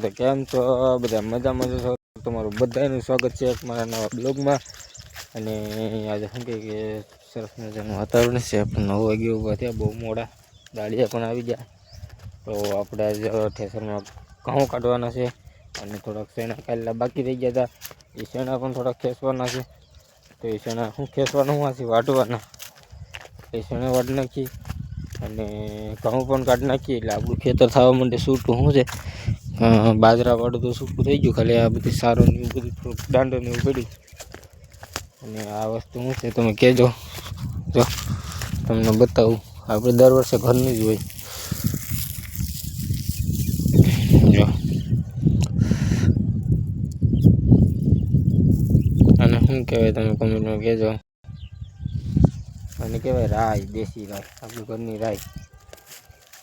તો કેમ છો? બધા મજામાં જ છો? તમારું બધાનું સ્વાગત છે મારા નવા બ્લોગમાં. અને આજે શું કહે કે સરસ મજાનું વાતાવરણ છે. પણ નવ વાગે ઊભા થયા, બહુ મોડા દાળિયા પણ આવી ગયા. તો આપણે આજે ઠેસરમાં ઘઉં કાઢવાના છે અને થોડાક શેણા કાઢેલા બાકી રહી ગયા હતા. એ શેણા પણ થોડાક ખેંચવાના છે. તો એ શેણા શું ખેંચવાનું? હું આથી વાટવાના. એ શેણા વાટ નાખી અને ઘઉં પણ કાઢી નાખીએ એટલે આપણું ખેતર થવા માટે સૂટું શું છે? અ, બાજરાવાળું તો સૂકું થઈ ગયું ખાલી આ બધી સારો ને એવું બધું થોડુંક દાંડો ને એવું પડ્યું. અને આ વસ્તુ શું છે તમે કહેજો. જો તમને બતાવું. આપણે દર વર્ષે ઘરની જ હોય. જો. અને શું કહેવાય તમે કમેન્ટમાં કહેજો. અને કહેવાય રાઈ દેશી રાઈ આપણી ઘરની રાય.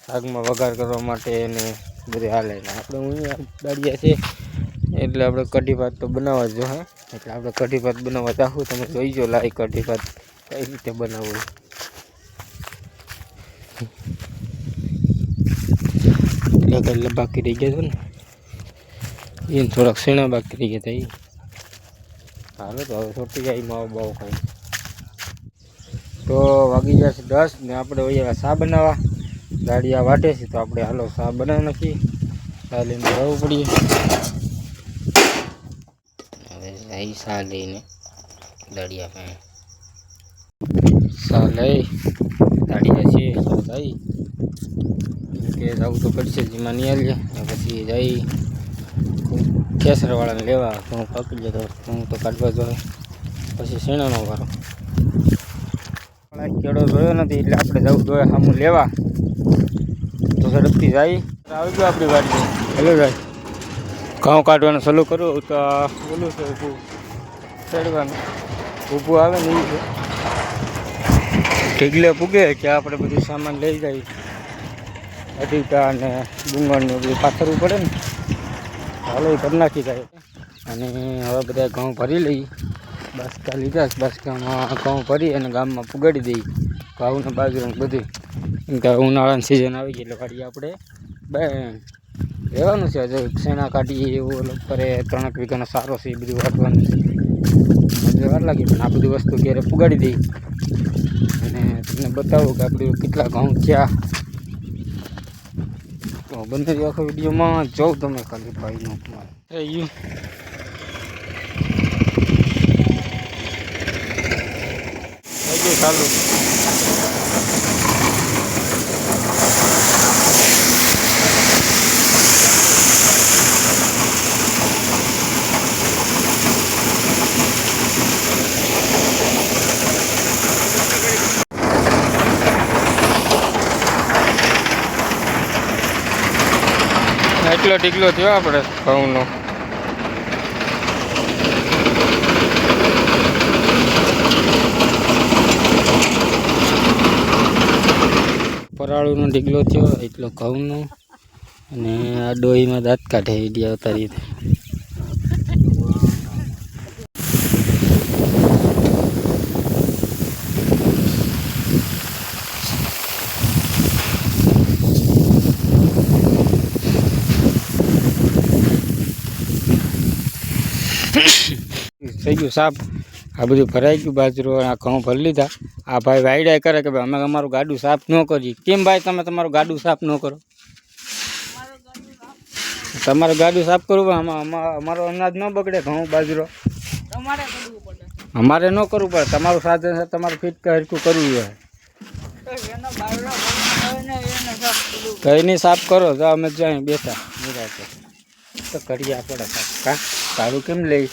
શાકમાં વઘાર કરવા માટે અને બધે હાલે આપણે અહીંયા દાળિયા છે એટલે આપણે કઢી ભાત તો બનાવવા જ હે. એટલે આપણે કઢી ભાત બનાવવા ચાહું તમે જોઈ જો લાઈ કઢી ભાત કઈ રીતે બનાવવું. એટલે બાકી રહી ગયા ને. એને થોડાક શેણા બાકી રહી ગયા હતા એ હાલો તો હવે છોટી જાય માવો બાવો ખાઈ. તો વાગી જશે દસ ને આપણે વૈયા શા બનાવવા. દાળિયા વાટે છે તો આપણે હાલો શા બનાવી નાખીએ. સા લઈને જવું પડીએ. હવે જઈ શા લઈને દાળિયા પાસે લઈ દાળિયા છે તો જઈ કે જવું તો પડશે જીમાં નહીં આવીએ પછી જઈ કેસરવાળાને લેવા હું પકડી જતો હું તો કાઢવા જોઈએ પછી શેણાનો વારો. કેળો જોયો નથી એટલે આપણે જવું જોઈએ સામું લેવા. તો ઝડપથી જાય. આવી ગયો આપણી વાડી. હેલો ભાઈ. ઘઉં કાઢવાનું સલું કરું તો ઓલું છે ઊભું ચડવાનું. ઊભું આવે ને એ ઢીગલે પૂગે કે આપણે બધું સામાન લઈ જાય. અધિકા અને ડુંગળનું બધું પાથરવું પડે ને. હાલો એ કરી નાખી જાય. અને હવે બધા ઘઉં ભરી લઈ. બાસકા લીધા બાસકામાં ઘઉં ભરી અને ગામમાં પુગાડી દઈ. ઘઉં ને બાજુ બધું કે ઉનાળાની સિઝન આવી ગઈ એટલે વાડી આપણે બે રહેવાનું છે. હજુ શેણા કાઢીએ એવું અલગ કરે ત્રણેક વીઘાનો સારો છે એ બધું વાટવાનું છે. વાર લાગે પણ આ બધી વસ્તુ ઘેરે પુગાડી દઈ અને તમને બતાવું કે આપણે કેટલા ઘઉં ક્યાં તો બંને આખો વિડીયોમાં જોઉં તમે ખાલી ભાઈનું યુ ચાલુ. એટલો ઢીકલો થયો આપણે ઘઉંનો. પરાળુનો ઢીકલો થયો, એટલો ઘઉંનો. અને આ ડોહીમાં દાંત કાઢે, ઈડિયા ઉતારી થઈ ગયું સાપ. આ બધું ભરાઈ ગયું બાજરો આ ઘઉં ભરી લીધા. આ ભાઈ વાયડા કરે કે ભાઈ અમે અમારું ગાડું સાફ ન કરીએ. કેમ ભાઈ તમે તમારું ગાડું સાફ ન કરો? તમારું ગાડું સાફ કરવું આમાં અમારો અનાજ ન બગડે ઘઉં બાજરો. અમારે ન કરવું પડે. તમારું સાધન છે તમારે ફિટ હરખું કરવું જોઈએ કઈ નહીં સાફ કરો તો અમે જાય બેઠા. નિરાતે તો કરીએ આપણે કાકા તારું કેમ લઈ